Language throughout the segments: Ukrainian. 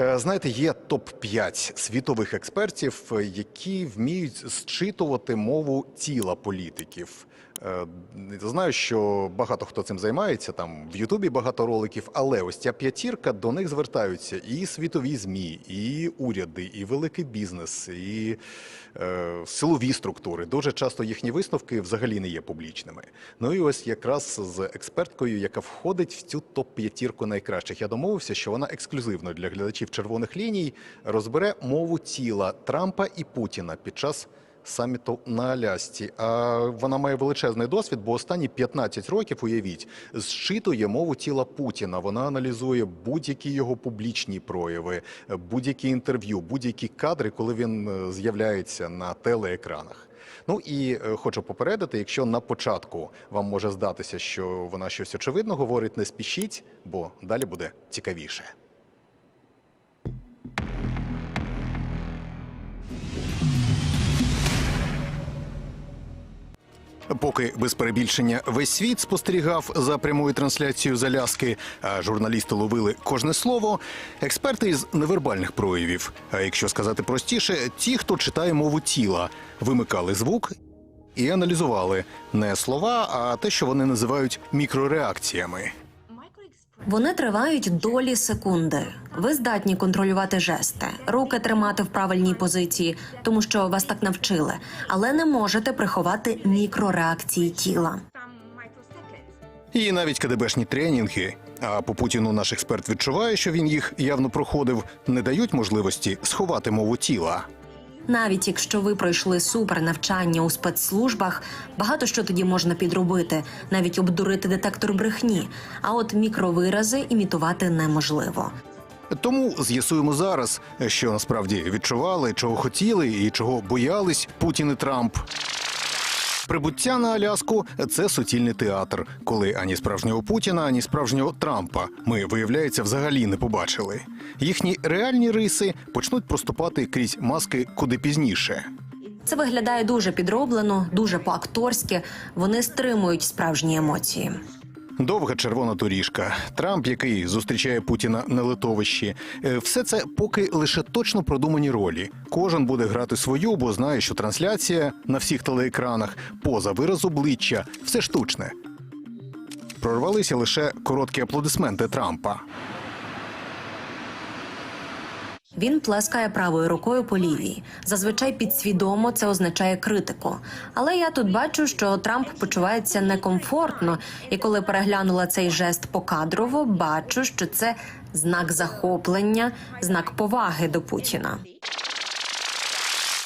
Е, Знаєте, є топ 5 світових експертів, е, які вміють зчитувати мову тіла політиків. Е, Знаю, що багато хто цим займається. Там в Ютубі багато роликів, але ось ця п'ятірка до них звертаються і світові змі, і уряди, і великий бізнес, і е, силові структури. Дуже часто їхні висновки взагалі не є публічними. Ну і ось якраз з експерткою, яка входить в цю топ п'ятірку найкращих. Я домовився, що вона ексклюзивно для глядачів червоних ліній розбере мову тіла Трампа і Путіна під час саміту на Алясці. А вона має величезний досвід, бо останні 15 років, уявіть, зчитує мову тіла Путіна. Вона аналізує будь-які його публічні прояви, будь-які інтерв'ю, будь-які кадри, коли він е, з'являється на телеекранах. Ну і е, хочу попередити, якщо на початку вам може здатися, що вона щось очевидно говорить, не спішіть, бо далі буде цікавіше. Поки без перебільшення весь світ спостерігав за прямою трансляцією заляски, а журналісти ловили кожне слово, експерти із невербальних проявів, а якщо сказати простіше, ті, хто читає мову тіла, вимикали звук і аналізували не слова, а те, що вони називають мікрореакціями. Вони тривають долі секунди. Ви здатні контролювати жести, руки тримати в правильній позиції, тому що вас так навчили, але не можете приховати мікрореакції тіла. І навіть КДБшні тренінги, а по Путіну наш експерт відчуває, що він їх явно проходив, не дають можливості сховати мову тіла. Навіть якщо ви пройшли супернавчання у спецслужбах, багато що тоді можна підробити, навіть обдурити детектор брехні. А от мікровирази імітувати неможливо. Тому з'ясуємо зараз, що насправді відчували, чого хотіли і чого боялись Путін і Трамп. Прибуття на Аляску це суцільний театр, коли ані справжнього Путіна, ані справжнього Трампа ми, виявляється, взагалі не побачили. Їхні реальні риси почнуть проступати крізь маски куди пізніше. Це виглядає дуже підроблено, дуже по-акторськи. Вони стримують справжні емоції. Довга червона доріжка, Трамп, який зустрічає Путіна на литовищі. Е, Все це поки лише точно продумані ролі. Кожен буде грати свою, бо знає, що трансляція на всіх телеекранах поза вираз обличчя все штучне. Прорвалися лише короткі аплодисменти Трампа. Він плескає правою рукою по лівій. Зазвичай підсвідомо це означає критику. Але я тут бачу, що Трамп почувається некомфортно, і коли переглянула цей жест покадрово, бачу, що це знак захоплення, знак поваги до Путіна.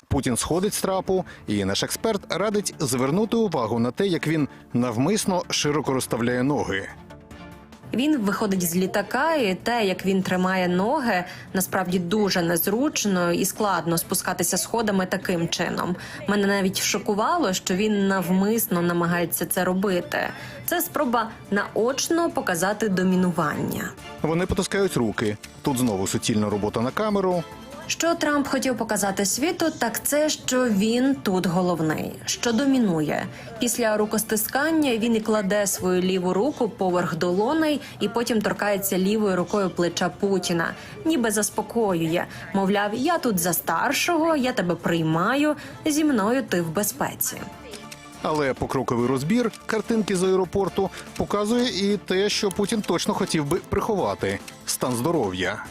Путін сходить з трапу, і наш експерт радить звернути увагу на те, як він навмисно широко розставляє ноги. Він виходить з літака, і те, як він тримає ноги, насправді дуже незручно і складно спускатися сходами таким чином. Мене навіть шокувало, що він навмисно намагається це робити. Це спроба наочно показати домінування. Вони потискають руки. Тут знову суцільна робота на камеру. Що Трамп хотів показати світу, так це що він тут головний, що домінує. Після рукостискання він і кладе свою ліву руку поверх долоней і потім торкається лівою рукою плеча Путіна, ніби заспокоює. Мовляв, я тут за старшого, я тебе приймаю. Зі мною ти в безпеці. Але покроковий розбір картинки з аеропорту показує і те, що Путін точно хотів би приховати стан здоров'я.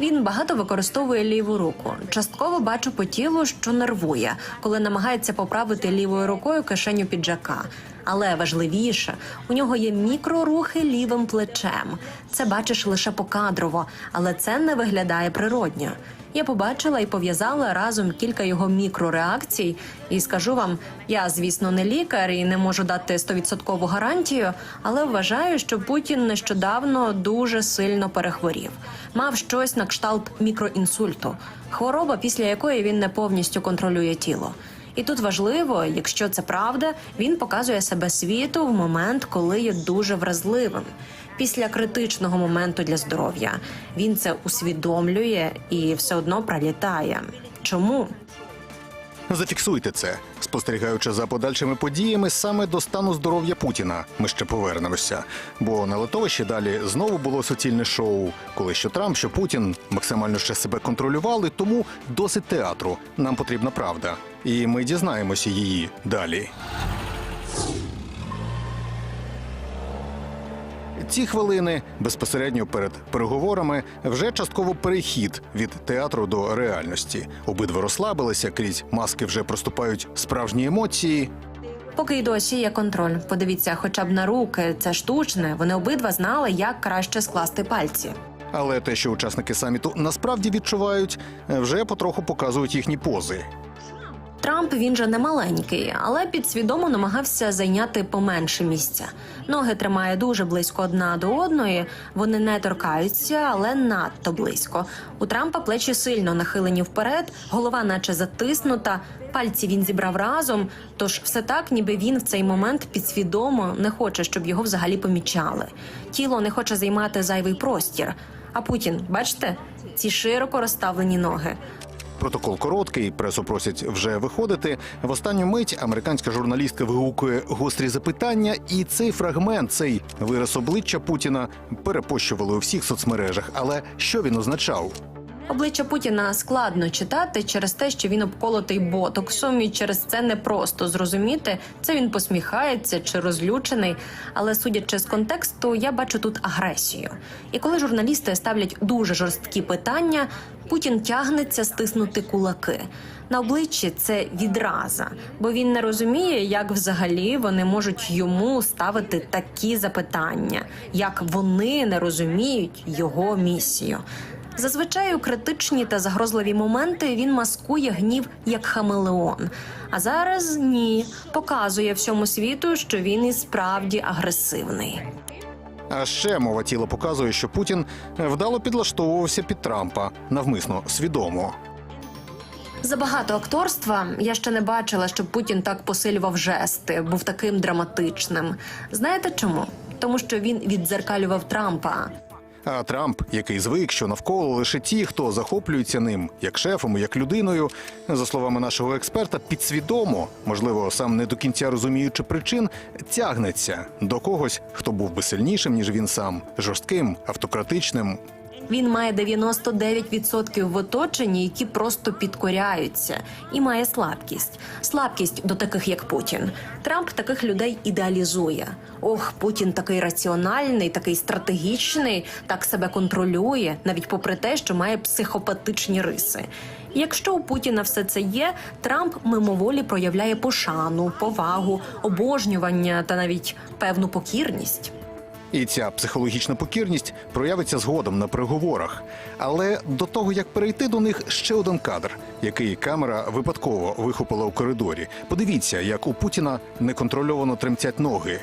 Він багато використовує ліву руку. Частково бачу по тілу, що нервує, коли намагається поправити лівою рукою кишеню піджака. Але важливіше, у нього є мікрорухи лівим плечем. Це бачиш лише покадрово, але це не виглядає природньо. Я побачила і пов'язала разом кілька його мікрореакцій. І скажу вам, я звісно не лікар і не можу дати 100% гарантію, але вважаю, що Путін нещодавно дуже сильно перехворів. Мав щось на кшталт мікроінсульту, хвороба, після якої він не повністю контролює тіло. І тут важливо, якщо це правда, він показує себе світу в момент, коли є дуже вразливим. Після критичного моменту для здоров'я він це усвідомлює і все одно пролітає. Чому? Зафіксуйте це, спостерігаючи за подальшими подіями саме до стану здоров'я Путіна. Ми ще повернемося. Бо на литовищі далі знову було суцільне шоу, коли що Трамп, що Путін максимально ще себе контролювали, тому досить театру. Нам потрібна правда, і ми дізнаємося її далі. Ці хвилини безпосередньо перед переговорами вже частково перехід від театру до реальності. Обидва розслабилися, крізь маски вже проступають справжні емоції. Поки й досі є контроль. Подивіться, хоча б на руки, це штучне. Вони обидва знали, як краще скласти пальці. Але те, що учасники саміту насправді відчувають, вже потроху показують їхні пози. Трамп він же не маленький, але підсвідомо намагався зайняти поменше місця. Ноги тримає дуже близько одна до одної. Вони не торкаються, але надто близько. У Трампа плечі сильно нахилені вперед, голова, наче затиснута. Пальці він зібрав разом. Тож все так, ніби він в цей момент підсвідомо не хоче, щоб його взагалі помічали. Тіло не хоче займати зайвий простір. А Путін, бачите, ці широко розставлені ноги. Протокол короткий, пресу просять вже виходити. В останню мить американська журналістка вигукує гострі запитання, і цей фрагмент, цей вираз обличчя Путіна перепощували у всіх соцмережах. Але що він означав? Обличчя Путіна складно читати через те, що він обколотий ботоксом, і через це непросто зрозуміти, це він посміхається чи розлючений. Але судячи з контексту, я бачу тут агресію. І коли журналісти ставлять дуже жорсткі питання, Путін тягнеться стиснути кулаки. На обличчі це відраза, бо він не розуміє, як взагалі вони можуть йому ставити такі запитання, як вони не розуміють його місію. Зазвичай у критичні та загрозливі моменти він маскує гнів як хамелеон. А зараз ні, показує всьому світу, що він і справді агресивний. А ще мова тіла показує, що Путін вдало підлаштовувався під Трампа навмисно свідомо. Забагато акторства я ще не бачила, щоб Путін так посилював жести, був таким драматичним. Знаєте чому? Тому що він віддзеркалював Трампа. А Трамп, який звик, що навколо лише ті, хто захоплюється ним як шефом, як людиною, за словами нашого експерта, підсвідомо, можливо, сам не до кінця розуміючи причин, тягнеться до когось, хто був би сильнішим ніж він сам, жорстким, автократичним. Він має 99% в оточенні, які просто підкоряються, і має слабкість. Слабкість до таких, як Путін. Трамп таких людей ідеалізує. Ох, Путін такий раціональний, такий стратегічний, так себе контролює, навіть попри те, що має психопатичні риси. Якщо у Путіна все це є, Трамп мимоволі проявляє пошану, повагу, обожнювання та навіть певну покірність. І ця психологічна покірність проявиться згодом на переговорах. Але до того як перейти до них ще один кадр, який камера випадково вихопила у коридорі. Подивіться, як у Путіна неконтрольовано тремтять ноги.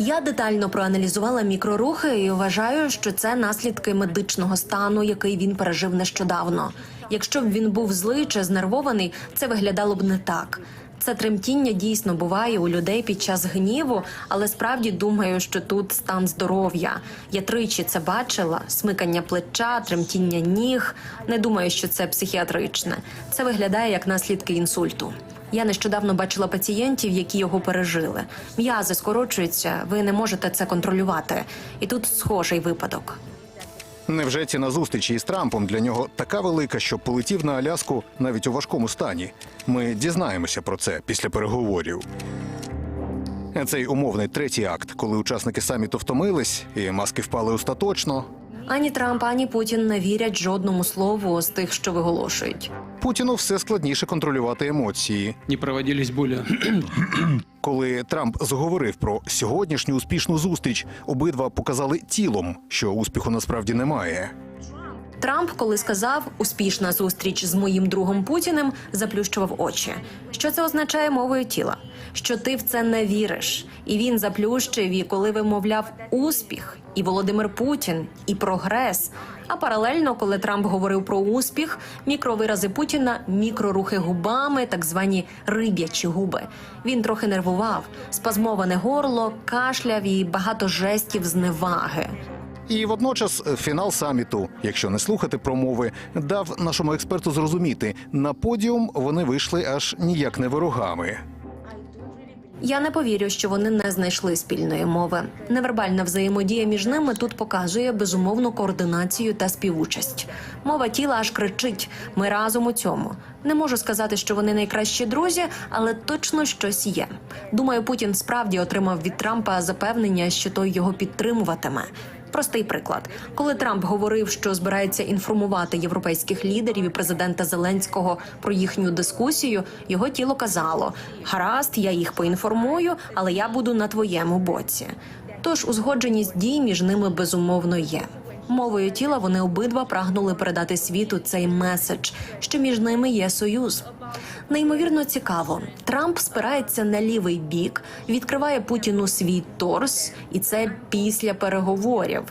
Я детально проаналізувала мікрорухи і вважаю, що це наслідки медичного стану, який він пережив нещодавно. Якщо б він був злий чи знервований, це виглядало б не так. Це тремтіння дійсно буває у людей під час гніву, але справді думаю, що тут стан здоров'я. Я тричі це бачила: смикання плеча, тремтіння ніг. Не думаю, що це психіатричне. Це виглядає як наслідки інсульту. Я нещодавно бачила пацієнтів, які його пережили. М'язи скорочуються, ви не можете це контролювати. І тут схожий випадок. Невже ціна зустрічі із Трампом для нього така велика, що полетів на Аляску навіть у важкому стані? Ми дізнаємося про це після переговорів. Цей умовний третій акт, коли учасники саміту втомились і маски впали остаточно. Ані Трамп, ані Путін не вірять жодному слову з тих, що виголошують. Путіну все складніше контролювати емоції. не проводились более Коли Трамп заговорив про сьогоднішню успішну зустріч, обидва показали тілом, що успіху насправді немає. Трамп, коли сказав успішна зустріч з моїм другом Путіним, заплющував очі. Що це означає мовою тіла? Що ти в це не віриш, і він заплющив, і коли вимовляв успіх, і Володимир Путін, і прогрес. А паралельно, коли Трамп говорив про успіх, мікровирази Путіна, мікрорухи губами, так звані риб'ячі губи. Він трохи нервував, спазмоване горло, кашляв і багато жестів зневаги. І водночас фінал саміту, якщо не слухати промови, дав нашому експерту зрозуміти, на подіум вони вийшли аж ніяк не ворогами. Я не повірю, що вони не знайшли спільної мови. Невербальна взаємодія між ними тут показує безумовну координацію та співучасть. Мова тіла аж кричить: ми разом у цьому. Не можу сказати, що вони найкращі друзі, але точно щось є. Думаю, Путін справді отримав від Трампа запевнення, що той його підтримуватиме. Простий приклад, коли Трамп говорив, що збирається інформувати європейських лідерів і президента Зеленського про їхню дискусію, його тіло казало: гаразд, я їх поінформую, але я буду на твоєму боці. Тож узгодженість дій між ними безумовно є. Мовою тіла вони обидва прагнули передати світу цей меседж, що між ними є союз. Неймовірно цікаво. Трамп спирається на лівий бік, відкриває Путіну свій торс, і це після переговорів.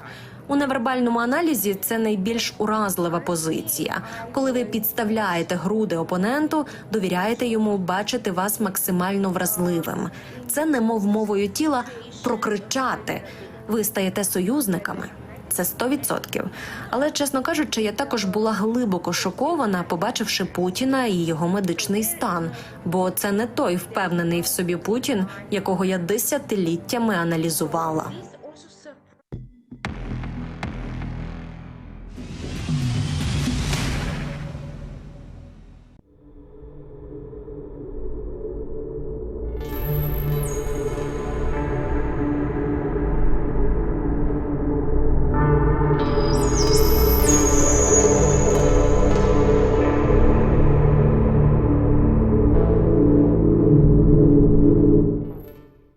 У невербальному аналізі це найбільш уразлива позиція. Коли ви підставляєте груди опоненту, довіряєте йому бачити вас максимально вразливим. Це немов мовою тіла прокричати. Ви стаєте союзниками. Це 100%. Але, чесно кажучи, я також була глибоко шокована, побачивши Путіна і його медичний стан. Бо це не той впевнений в собі Путін, якого я десятиліттями аналізувала.